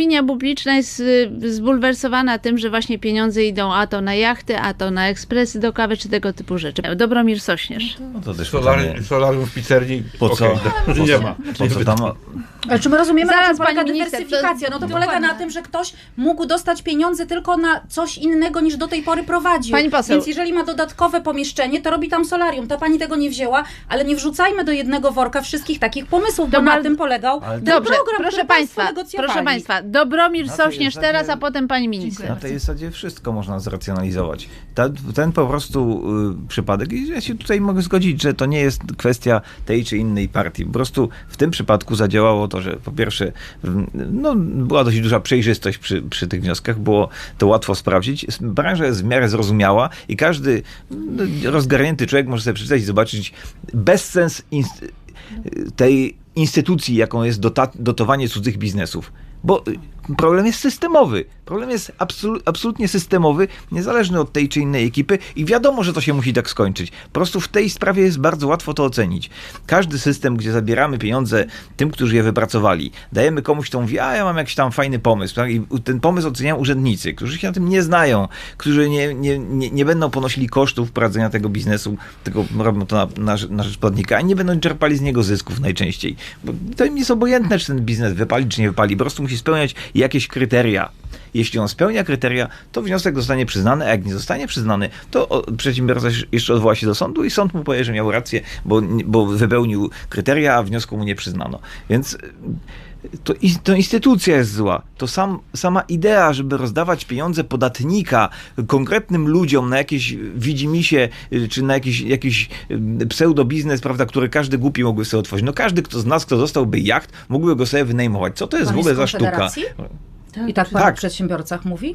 opinia publiczna jest y, zbulwersowana tym, że właśnie pieniądze idą a to na jachty, a to na ekspresy do kawy, czy tego typu rzeczy. Dobromir Sośnierz. No to też pytanie, Solarium, solarium w pizzerii. po co, po nie co, ma. po co tam, Ale czy my rozumiemy, Zaraz, na czym polega dywersyfikacja? to- No to dokładnie. polega na tym, że ktoś mógł dostać pieniądze tylko na coś innego niż do tej pory prowadził. Pani poseł. Więc jeżeli ma dodatkowe pomieszczenie, to robi tam solarium. Ta pani tego nie wzięła, ale nie wrzucajmy do jednego worka wszystkich takich pomysłów, bo Dobra. na tym polegał Ale- ten Dobrze, program, proszę który państwa, proszę państwa, Dobromir Na Sośnierz zasadzie- teraz, a potem pani minister. Na tej zasadzie wszystko można zracjonalizować. Ta, ten po prostu y, przypadek, i ja się tutaj mogę zgodzić, że to nie jest kwestia tej czy innej partii. Po prostu w tym przypadku zadziałało to, że po pierwsze no, była dość duża przejrzystość przy, przy tych wnioskach, było to łatwo sprawdzić. Branża jest w miarę zrozumiała i każdy no, rozgarnięty człowiek może sobie przeczytać i zobaczyć bezsens inst- tej instytucji, jaką jest dota- dotowanie cudzych biznesów. Bo problem jest systemowy. Problem jest absolu- absolutnie systemowy, niezależny od tej czy innej ekipy i wiadomo, że to się musi tak skończyć. Po prostu w tej sprawie jest bardzo łatwo to ocenić. Każdy system, gdzie zabieramy pieniądze tym, którzy je wypracowali, dajemy komuś, kto mówi, a ja mam jakiś tam fajny pomysł. tak? I ten pomysł oceniają urzędnicy, którzy się na tym nie znają, którzy nie, nie, nie, nie będą ponosili kosztów prowadzenia tego biznesu, tylko robią to na, na, na rzecz podatnika, a nie będą czerpali z niego zysków najczęściej. Bo to im jest obojętne, czy ten biznes wypali, czy nie wypali. Po prostu musi spełniać jakieś kryteria. Jeśli on spełnia kryteria, to wniosek zostanie przyznany, a jak nie zostanie przyznany, to przedsiębiorca jeszcze odwoła się do sądu i sąd mu powie, że miał rację, bo, bo wypełnił kryteria, a wniosku mu nie przyznano. Więc y, to, to instytucja jest zła. To sam, sama idea, żeby rozdawać pieniądze podatnika konkretnym ludziom na jakieś widzimisię, y, czy na jakiś, jakiś y, pseudobiznes, prawda, który każdy głupi mógłby sobie otworzyć. No każdy kto z nas, kto dostałby jacht, mógłby go sobie wynajmować. Co to jest Pan w ogóle za sztuka? Konfederacji? I tak pan Tak. o przedsiębiorcach mówi?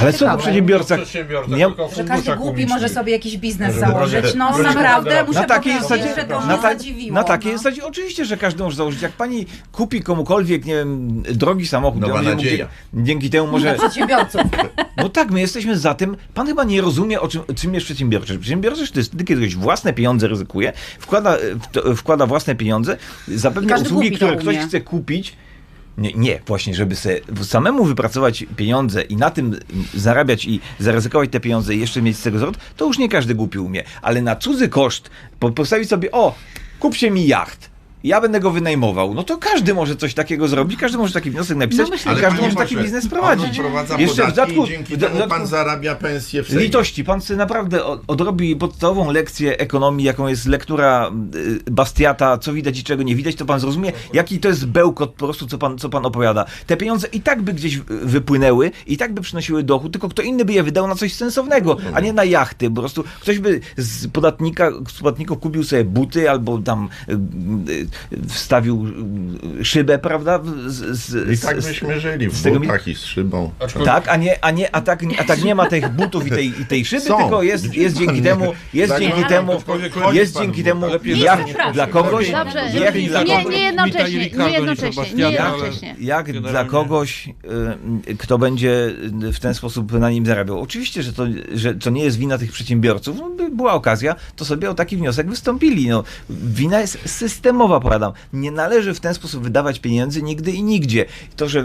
Ale co o przedsiębiorcach? Przedsiębiorca, Nie- tylko w Że każdy głupi może sobie jakiś biznes założyć. No naprawdę, Na muszę na takiej zasadzie, że to na, ta, zadziwiło. na takiej no. zasadzie oczywiście, że każdy może założyć. Jak pani kupi komukolwiek, nie wiem, drogi samochód, Nowa ja nadzieja. Dzięki, dzięki temu może... Dla przedsiębiorców. No tak, my jesteśmy za tym. Pan chyba nie rozumie, o czym, czym jest przedsiębiorczość. Przedsiębiorczość to jest wtedy, kiedy ktoś własne pieniądze ryzykuje, wkłada, wkłada własne pieniądze, zapewnia usługi, które ktoś chce kupić. Nie, nie, właśnie, żeby sobie samemu wypracować pieniądze i na tym zarabiać i zaryzykować te pieniądze i jeszcze mieć z tego zwrot, to już nie każdy głupi umie. Ale na cudzy koszt po- postawić sobie, o, kup się mi jacht. Ja będę go wynajmował. No to każdy może coś takiego zrobić, każdy może taki wniosek napisać, myślę, i Ale każdy panie może taki pośle, biznes prowadzić. Jeszcze w dodatku, dzięki w temu dodatku pan zarabia pensję w Sejmie. Litości, pan sobie naprawdę odrobi podstawową lekcję ekonomii, jaką jest lektura y, Bastiata, co widać i czego nie widać, to pan zrozumie, jaki to jest bełkot po prostu, co pan, co pan opowiada. Te pieniądze i tak by gdzieś wypłynęły, i tak by przynosiły dochód, tylko kto inny by je wydał na coś sensownego, a nie na jachty. Po prostu ktoś by z podatnika, z podatników kupił sobie buty, albo tam y, y, wstawił y, szybę, prawda? Z, z, I tak z- byśmy żyli w z tego mi- butach i z szybą. tak, a nie, a nie, a tak, a tak nie ma tych butów i tej, i tej szyby, Są. tylko jest, jest dzięki temu, jest Tak, dzięki temu, jest dzięki temu jak dla kogoś, jak dla kogoś, nie jednocześnie, nie jednocześnie, jak dla kogoś, y, kto będzie w ten sposób na nim zarabiał. Oczywiście, że to, że to nie jest wina tych przedsiębiorców. No, by była okazja, to sobie o taki wniosek wystąpili. No, wina jest systemowa, powiadam. Nie należy w ten sposób wydawać pieniędzy nigdy i nigdzie. To, że y,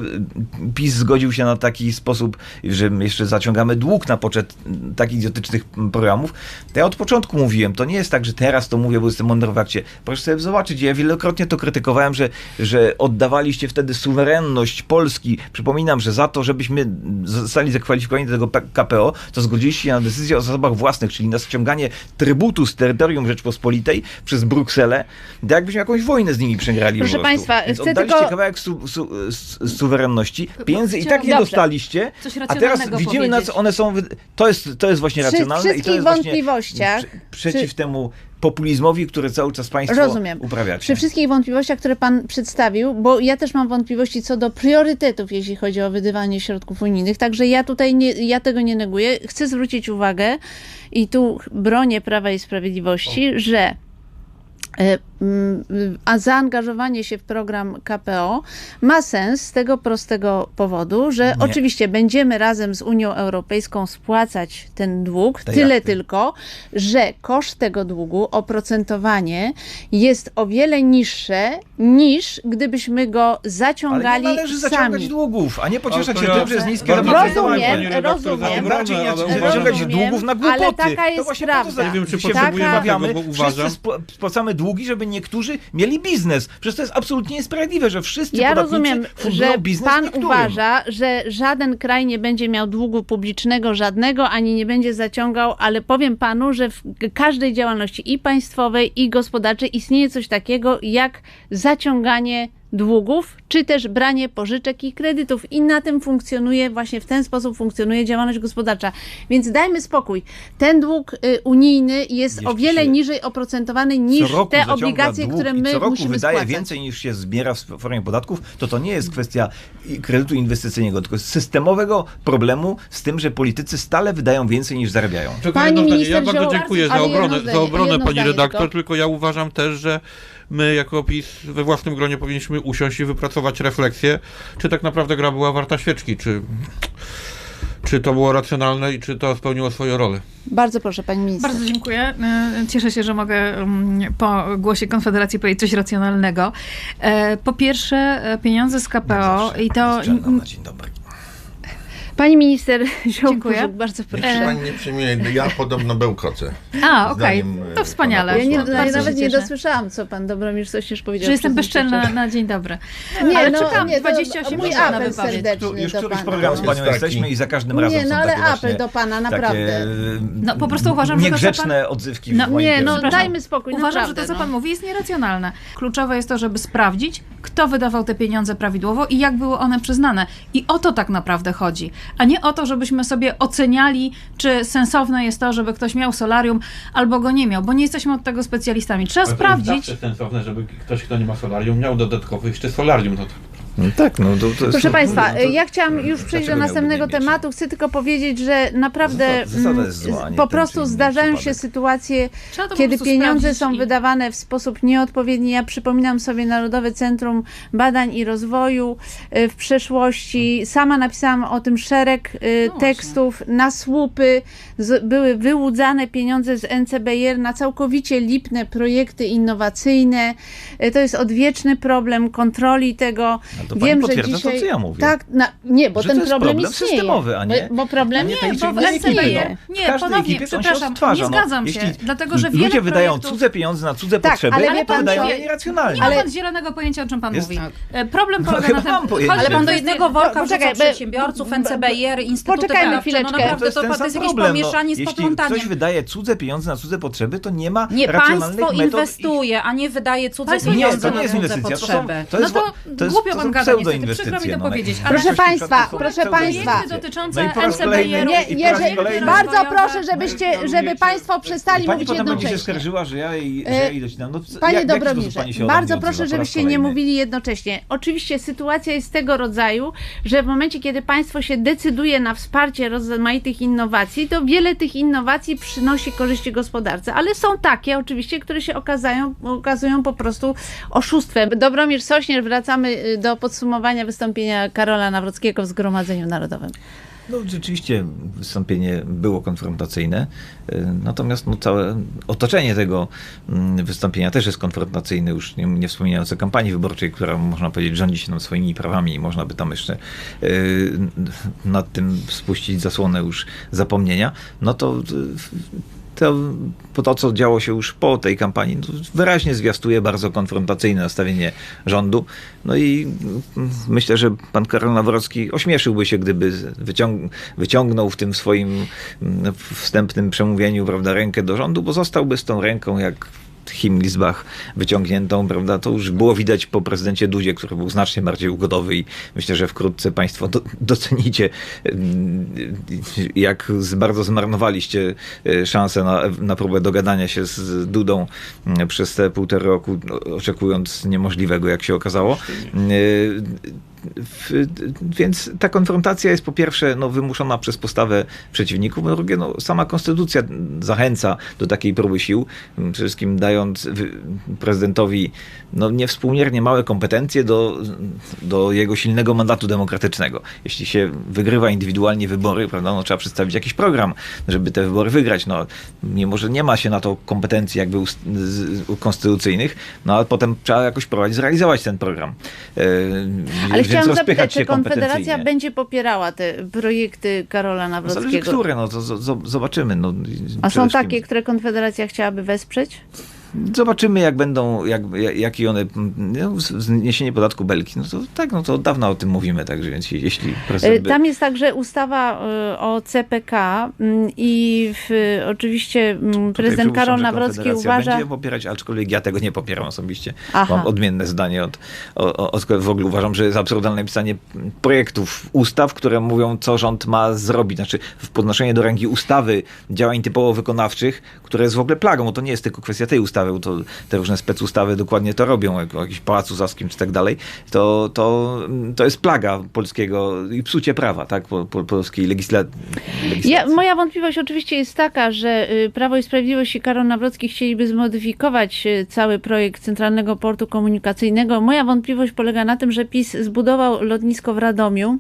PiS zgodził się na taki sposób, że jeszcze zaciągamy dług na poczet y, takich idiotycznych programów, to ja od początku mówiłem, to nie jest tak, że teraz to mówię, bo jestem mądry w akcie. Proszę sobie zobaczyć, ja wielokrotnie to krytykowałem, że, że oddawaliście wtedy suwerenność Polski. Przypominam, że za to, żebyśmy zostali zakwalifikowani do tego KPO, to zgodziliście się na decyzję o zasobach własnych, czyli na ściąganie trybutu z terytorium Rzeczpospolitej przez Brukselę, tak jakbyśmy jakąś wojnę z nimi przegrali Proszę państwa, Więc chcę tylko- kawałek su, su, s- suwerenności, pieniędzy i tak nie Dobrze. dostaliście, a teraz widzimy na co powiedzieć. one są, to jest, to jest właśnie Przy racjonalne i to wszystkich jest właśnie wątpliwościach, prze- przeciw temu populizmowi, który cały czas państwo Rozumiem. uprawiacie. Przy wszystkich wątpliwościach, które pan przedstawił, bo ja też mam wątpliwości co do priorytetów, jeśli chodzi o wydawanie środków unijnych, także ja tutaj nie, ja tego nie neguję. Chcę zwrócić uwagę i tu bronię Prawa i Sprawiedliwości, że e, a zaangażowanie się w program KPO ma sens z tego prostego powodu, że Nie. oczywiście będziemy razem z Unią Europejską spłacać ten dług, tyle tylko, że koszt tego długu, oprocentowanie jest o wiele niższe niż gdybyśmy go Ale nie zaciągali należy zaciągać sami. długów, a nie pocieszać się ja- tym, że jest niskie. Rozumiem, rozumiem. Raczej nie zaciągać Rozumiem, długów na głupoty. ale taka jest to właśnie prawda. Po to, Nie wiem, czy się potrzebujemy tego, bo Wszyscy uważam- spł- spłacamy długi, żeby niektórzy mieli biznes. Przecież to jest absolutnie niesprawiedliwe, że wszyscy Ja rozumiem, że biznes pan niektórym. uważa, że żaden kraj nie będzie miał długu publicznego żadnego, ani nie będzie zaciągał, ale powiem panu, że w każdej działalności i państwowej, i gospodarczej istnieje coś takiego jak zaciąganie długów, czy też branie pożyczek i kredytów. I na tym funkcjonuje, właśnie w ten sposób funkcjonuje działalność gospodarcza. Więc dajmy spokój. Ten dług y, unijny jest o wiele niżej oprocentowany niż te obligacje, dług które my co roku musimy wydaje spłacać. więcej niż się zbiera w formie podatków, to to nie jest kwestia kredytu inwestycyjnego, tylko systemowego problemu z tym, że politycy stale wydają więcej niż zarabiają. Pani minister Ja bardzo dziękuję za obronę, za obronę pani redaktor, tylko ja uważam też, że my jako PiS we własnym gronie powinniśmy usiąść i wypracować refleksję, czy tak naprawdę gra była warta świeczki, czy, czy to było racjonalne i czy to spełniło swoją rolę. Bardzo proszę, pani minister. Bardzo dziękuję. E, Cieszę się, że mogę mm, po głosie Konfederacji powiedzieć coś racjonalnego. E, Po pierwsze, e, pieniądze z KPO i to... Na dzień dobry. Pani minister Dziękuję. Bardzo Niech proszę. się Pani nie przyjmuje, ja podobno bełkocę. A, okej, Zdaniem, e, to wspaniale. pana Ja, nie, posła. ja nawet nie cieszę. dosłyszałam, co pan Dobromir Sośnierz powiedział. Że jestem bezczelna na dzień dobry. Nie, Ale no, czekam, nie, to 28 mój minut na apel wypowiedź. serdeczny Tu, już do któryś pana. program z panią jest taki- jesteśmy i za każdym razem Nie, są no ale takie apel właśnie, do pana, takie, naprawdę. No, po prostu uważam, że to, co niegrzeczne odzywki No, w moim Nie, no kierunku. dajmy spokój, Uważam, naprawdę, że to, co no. pan mówi, jest nieracjonalne. Kluczowe jest to, żeby sprawdzić, kto wydawał te pieniądze prawidłowo i jak były one przyznane. I o to tak naprawdę chodzi. A nie o to, żebyśmy sobie oceniali, czy sensowne jest to, żeby ktoś miał solarium albo go nie miał, bo nie jesteśmy od tego specjalistami. Trzeba sprawdzić. jest sensowne, żeby ktoś, kto nie ma solarium, miał dodatkowo jeszcze solarium. No to... No tak, no to, to jest, Proszę no, Państwa, no to- ja chciałam już przejść do następnego tematu. Chcę tylko powiedzieć, że naprawdę Zasada- zasada mm, zła, po prostu zdarzają się sytuacje, kiedy pieniądze są i- wydawane w sposób nieodpowiedni. Ja przypominam sobie Narodowe Centrum Badań i Rozwoju y, w przeszłości. Sama napisałam o tym szereg y, No tekstów na słupy. Z, były wyłudzane pieniądze z NCBR na całkowicie lipne projekty innowacyjne. Y, To jest odwieczny problem kontroli tego. No to pani potwierdza to, co ja mówię. Tak, na, nie, bo Że ten to jest problem, problem istnieje. systemowy, a nie- Bo, bo problem nie nie, bo w NCBR, no. Nie, ponownie, przepraszam, odtwarza, nie no. zgadzam się, Jeśli dlatego że wiele ludzie wydają projektów- cudze pieniądze na cudze Tak, potrzeby, ale to pan wydają je nieracjonalnie. Nie ma Ale- pan zielonego pojęcia, o czym pan Jest- mówi. E, Problem polega chyba na tym... pojęcie. Ale pan do jednego worka wrzuca przedsiębiorców, NCBR, instytuty poczekajmy. No naprawdę, to, jest jakieś problem, pomieszanie z Jeśli poplątaniem. ktoś wydaje cudze pieniądze na cudze potrzeby, to nie ma Nie, racjonalnych państwo metod. inwestuje, a nie wydaje cudze Państwo pieniądze na cudze potrzeby. to jest, no to, to jest, głupio pan są gada, niestety, pseudoinwestycje. przykro mi to no, powiedzieć. Ale Proszę państwa, proszę państwa. dotyczące No i po raz kolejny- NCBR-u Nie, I po raz jeżeli, kolejny- bardzo proszę, żebyście, żeby Państwo przestali Pani mówić potem będzie się jednocześnie. skarżyła, że ja jej, że E, ja jej docinam. No, Panie jak, Dobromirze, pani bardzo proszę, żebyście nie mówili jednocześnie. Oczywiście sytuacja jest tego rodzaju, że w momencie, kiedy państwo się decyduje na wsparcie rozmaitych innowacji, to wiele tych innowacji przynosi korzyści gospodarce, ale są takie oczywiście, które się okazają, okazują po prostu oszustwem. Dobromir Sośnierz, wracamy y, do podsumowania wystąpienia Karola Nawrockiego w Zgromadzeniu Narodowym. No rzeczywiście wystąpienie było konfrontacyjne, y, natomiast no, całe otoczenie tego mm, wystąpienia też jest konfrontacyjne, już nie, nie wspominając o kampanii wyborczej, która można powiedzieć rządzi się tam swoimi prawami i można by tam jeszcze y, nad tym spuścić zasłonę już zapomnienia, no to y, to, to, co działo się już po tej kampanii, no, wyraźnie zwiastuje bardzo konfrontacyjne nastawienie rządu. No i mm, myślę, że pan Karol Nawrocki ośmieszyłby się, gdyby wyciąg- wyciągnął w tym swoim mm, wstępnym przemówieniu prawda, rękę do rządu, bo zostałby z tą ręką jak Himmelsbach wyciągniętą, prawda, to już było widać po prezydencie Dudzie, który był znacznie bardziej ugodowy i myślę, że wkrótce państwo do, docenicie, jak bardzo zmarnowaliście e, szansę na, na próbę dogadania się z Dudą mm, przez te półtora roku, no, oczekując niemożliwego, jak się okazało. W, więc ta konfrontacja jest po pierwsze no, wymuszona przez postawę przeciwników, po drugie no, sama konstytucja zachęca do takiej próby sił, przede wszystkim dając prezydentowi no, niewspółmiernie małe kompetencje do, do jego silnego mandatu demokratycznego. Jeśli się wygrywa indywidualnie wybory, prawda, no, trzeba przedstawić jakiś program, żeby te wybory wygrać. No, mimo, że nie ma się na to kompetencji jakby ust- konstytucyjnych, no ale potem trzeba jakoś próbować zrealizować ten program. E, Ale chciałam zapytać, czy Konfederacja będzie popierała te projekty Karola No, Zależy, Nawrockiego? które, no to z- z- zobaczymy. No, A są takie, które Konfederacja chciałaby wesprzeć? Zobaczymy, jak będą, jak, jaki one, no, zniesienie podatku Belki, no to tak, no to od dawna o tym mówimy, także więc jeśli by- Tam jest także ustawa e, o CPK mm, i w, oczywiście mm, prezydent Karol Nawrocki uważa... będzie popierać, aczkolwiek ja tego nie popieram osobiście. Aha. Mam odmienne zdanie od, od, od... W ogóle uważam, że jest absurdalne pisanie projektów ustaw, które mówią, co rząd ma zrobić. Znaczy, w podnoszenie do rangi ustawy działań typowo wykonawczych, które jest w ogóle plagą, bo to nie jest tylko kwestia tej ustawy, to te różne specustawy dokładnie to robią, jak o jakimś pałacu zaskim czy tak dalej, to, to, to jest plaga polskiego i psucie prawa, tak, po, po, polskiej legisla... legislacji. Ja, moja wątpliwość oczywiście jest taka, że y, Prawo i Sprawiedliwość i Karol Nawrocki chcieliby zmodyfikować y, cały projekt Centralnego Portu Komunikacyjnego. Moja wątpliwość polega na tym, że PiS zbudował lotnisko w Radomiu,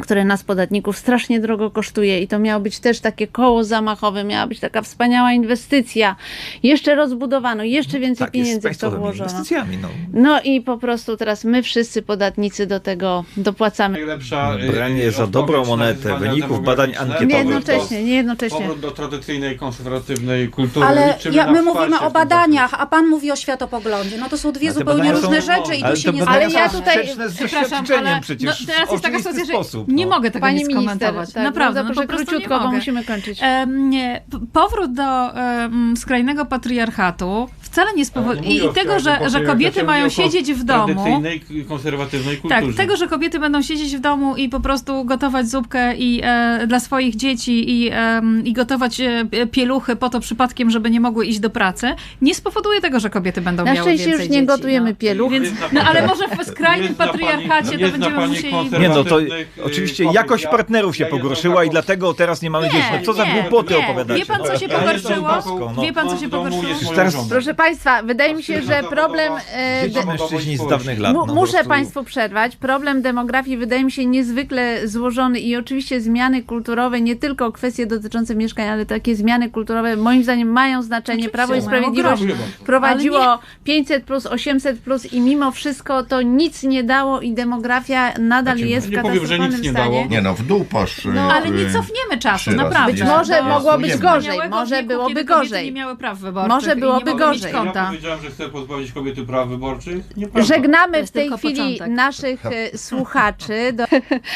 które nas podatników strasznie drogo kosztuje i to miało być też takie koło zamachowe, miała być taka wspaniała inwestycja. Jeszcze rozbudowano, jeszcze więcej tak, pieniędzy w to włożono. inwestycjami, no. No i po prostu teraz my wszyscy podatnicy do tego dopłacamy. Najlepsza, y, Branie za dobrą monetę wyników badań ankietowych. jednocześnie, nie jednocześnie. Powrót do tradycyjnej, konserwatywnej kultury. Ale ja, my mówimy o badaniach, a pan mówi o światopoglądzie. No to są dwie zupełnie różne są- rzeczy i tu się nie Ale ja tutaj- Przepraszam, ale przecież no, teraz jest taka sytuacja, że sposób. Nie no. mogę tego Pani nic minister, komentować. tak, Naprawdę, no, po proszę prostu króciutko, nie bo mogę. musimy kończyć. Em, nie, powrót do em, skrajnego patriarchatu wcale nie spowoduje... I, i tego, że, że kobiety mają siedzieć w domu... Tradycyjnej, konserwatywnej kulturze. Tak, tego, że kobiety będą siedzieć w domu i po prostu gotować zupkę i, e, dla swoich dzieci i, em, i gotować e, pieluchy po to przypadkiem, żeby nie mogły iść do pracy, nie spowoduje tego, że kobiety będą Na miały szczęście więcej już nie dzieci, gotujemy no. pieluch. Więc, no ale może w skrajnym patriarchacie to będziemy musieli... Nie no, to y, oczywiście kobiet. jakość Ja- partnerów się pogorszyła i taką- dlatego teraz nie mamy Nie, dzieci. No co za głupoty opowiadacie. Wie pan, co no. się pogorszyło? no. Wie pan, co się w domu pogorszyło? Proszę Państwa, wydaje mi się, że problem... e, Dzieci mężczyźni z dawnych lat. No, muszę Państwu przerwać. Problem demografii wydaje mi się niezwykle złożony i oczywiście zmiany kulturowe, nie tylko kwestie dotyczące mieszkań, ale takie zmiany kulturowe moim zdaniem mają znaczenie. Oczywiście, Prawo i mają Sprawiedliwość prowadziło 500 plus, 800 plus i mimo wszystko to nic nie dało i demografia nadal Znaczy, jest w nie powiem, że nic katastrofalnym nie stanie. dało. Nie no, w dół poszły. No, ale nie y, cofniemy czasu, naprawdę. Być może mogło być gorzej, może byłoby gorzej. nie miały praw wyborczych Może byłoby gorzej. Konta. Ja powiedziałem, że chcę pozbawić kobiety praw wyborczych. Nieprawda. Żegnamy w tej chwili początek. naszych e, słuchaczy. Do,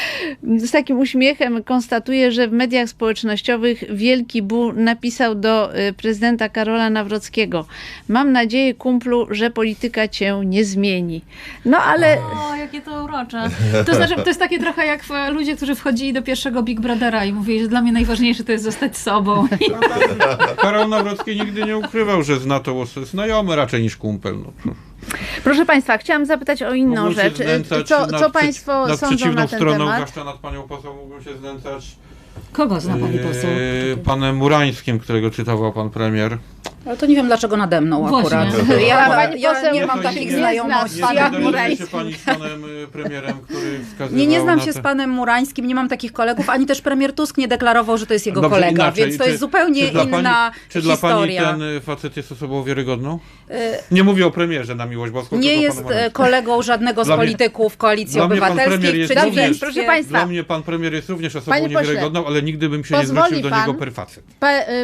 z takim uśmiechem konstatuję, że w mediach społecznościowych Wielki Bu napisał do e, prezydenta Karola Nawrockiego. Mam nadzieję, kumplu, że polityka cię nie zmieni. No ale O, jakie to urocze. To znaczy, to jest takie trochę jak e, ludzie, którzy wchodzili do pierwszego Big Brothera i mówili, że dla mnie najważniejsze to jest zostać sobą. Karol Nawrocki nigdy nie ukrywał, że zna to znajomy raczej niż kumpel. No. proszę Państwa, chciałam zapytać o inną Mógłbym rzecz. E, znęcać Co, nad co Państwo nad sądzą przeciwną na ten stroną, temat? zwłaszcza nad panią poseł mógłbym się znęcać kogo zna pani poseł? yy, panem Murańskim, którego cytował pan premier. Ale to nie wiem dlaczego nade mną Właśnie. akurat. A Ja, ja nie mam nie takich zna znajomości. Nie Ja, się Murańskim. pani z panem y, premierem, który wskazywał nie, nie znam na się te... z panem Murańskim, nie mam takich kolegów, ani też premier Tusk nie deklarował, że to jest jego Dobrze, kolega, inaczej. więc to Czy- jest zupełnie czy inna pani, Czy dla pani historia. ten y, facet jest osobą wiarygodną? Y, Nie mówię o premierze na miłość boską, Nie jest kolegą żadnego z Dla mnie- polityków Koalicji dla mnie pan Obywatelskiej. W jest Dobrze, przeciwieństwie... proszę Państwa. Dla mnie pan premier jest również osobą Panie pośle, niewiarygodną, ale nigdy bym się nie zwrócił do pan- niego per facet.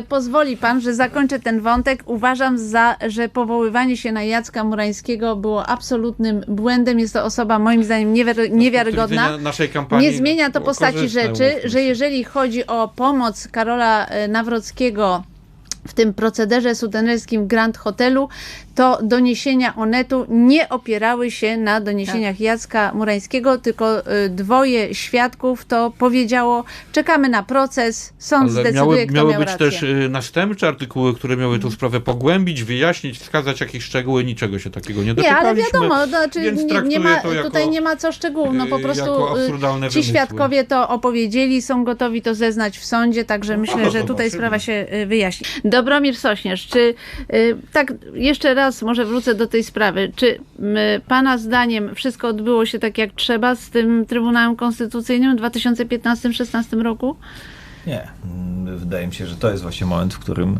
Pozwoli pan, że zakończę ten wątek. Uważam, za, że powoływanie się na Jacka Murańskiego było absolutnym błędem. Jest to osoba moim zdaniem niewiary, niewiarygodna. Nie zmienia to postaci rzeczy, że jeżeli chodzi o pomoc Karola y, Nawrockiego w tym procederze sudanerskim Grand Hotelu, to doniesienia Onetu nie opierały się na doniesieniach Tak. Jacka Murańskiego, tylko y, dwoje świadków to powiedziało, czekamy na proces, sąd Ale zdecyduje, miały, kto miały miał być rację. też y, następcze artykuły, które miały tę sprawę pogłębić, wyjaśnić, wskazać jakieś szczegóły, niczego się takiego nie Nie, doczekaliśmy. ale wiadomo, to znaczy nie, nie ma, to jako, tutaj nie ma co szczegółów, no po y, prostu y, absurdalne ci wymysły. świadkowie to opowiedzieli, są gotowi to zeznać w sądzie, także myślę, no że to tutaj sprawa się wyjaśni. Dobromir Sośnierz, czy tak jeszcze raz może wrócę do tej sprawy, czy pana zdaniem wszystko odbyło się tak jak trzeba z tym Trybunałem Konstytucyjnym w 2015-16 roku? Nie. Wydaje mi się, że to jest właśnie moment, w którym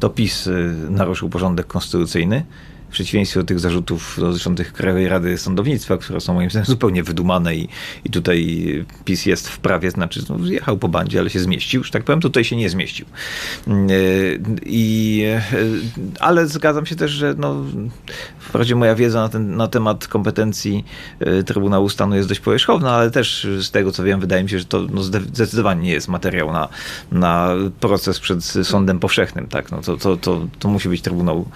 to PiS y, naruszył porządek konstytucyjny. W przeciwieństwie do tych zarzutów dotyczących Krajowej Rady Sądownictwa, które są moim zdaniem zupełnie wydumane i, i tutaj PiS jest w prawie, znaczy no, jechał po bandzie, ale się zmieścił, że tak powiem, tutaj się nie zmieścił. Y, I, y, ale zgadzam się też, że no, wprawdzie moja wiedza na, ten, na temat kompetencji y, Trybunału Stanu jest dość powierzchowna, ale też z tego co wiem, wydaje mi się, że to no, zde- zdecydowanie nie jest materiał na, na proces przed sądem powszechnym. Tak? No, to, to, to, to musi być Trybunał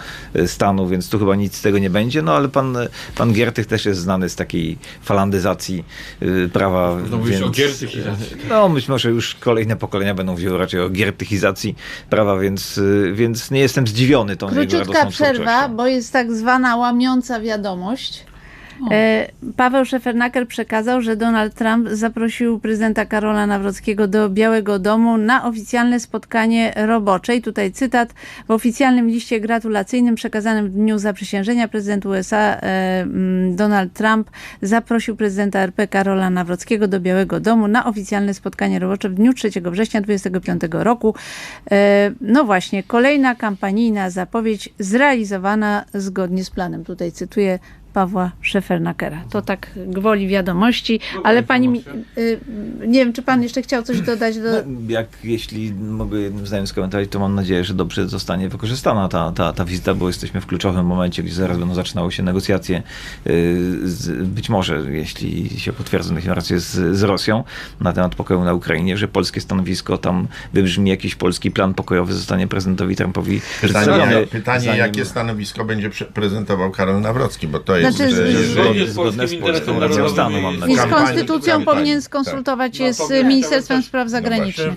Stanu, więc tu chyba nic z tego nie będzie. No ale pan, pan Giertych też jest znany z takiej falandyzacji y, prawa. Można mówić więc, o giertychizacji. no, być może już kolejne pokolenia będą mówiły raczej o giertychizacji prawa, więc, y, więc nie jestem zdziwiony tą jego Króciutka radosną przerwa, bo jest tak zwana łamiąca wiadomość. E, Paweł Szefernaker przekazał, że Donald Trump zaprosił prezydenta Karola Nawrockiego do Białego Domu na oficjalne spotkanie robocze. I tutaj cytat. W oficjalnym liście gratulacyjnym przekazanym w dniu zaprzysiężenia prezydent USA e, mm, Donald Trump zaprosił prezydenta RP Karola Nawrockiego do Białego Domu na oficjalne spotkanie robocze w dniu 3 września 2025 roku. E, No właśnie, kolejna kampanijna zapowiedź zrealizowana zgodnie z planem. Tutaj cytuję Pawła Szefernakera. To tak gwoli wiadomości, ale pani, mi- y, nie wiem, czy pan jeszcze chciał coś dodać do... No, jak jeśli mogę jednym zdaniem skomentować, to mam nadzieję, że dobrze zostanie wykorzystana ta, ta, ta wizyta, bo jesteśmy w kluczowym momencie, gdzie zaraz będą zaczynały się negocjacje, z, być może, jeśli się potwierdzą te racje z, z Rosją na temat pokoju na Ukrainie, że polskie stanowisko tam wybrzmi jakiś polski plan pokojowy zostanie prezydentowi Trumpowi Pytanie, przedstawiony. pytanie Zanim- jakie stanowisko będzie prezentował Karol Nawrocki, bo to jest... Znaczy, z- z z polskim racją stanu, mam nadzieję. z konstytucją kampanii, powinien tak. skonsultować No się to z Ministerstwem Spraw no Zagranicznych.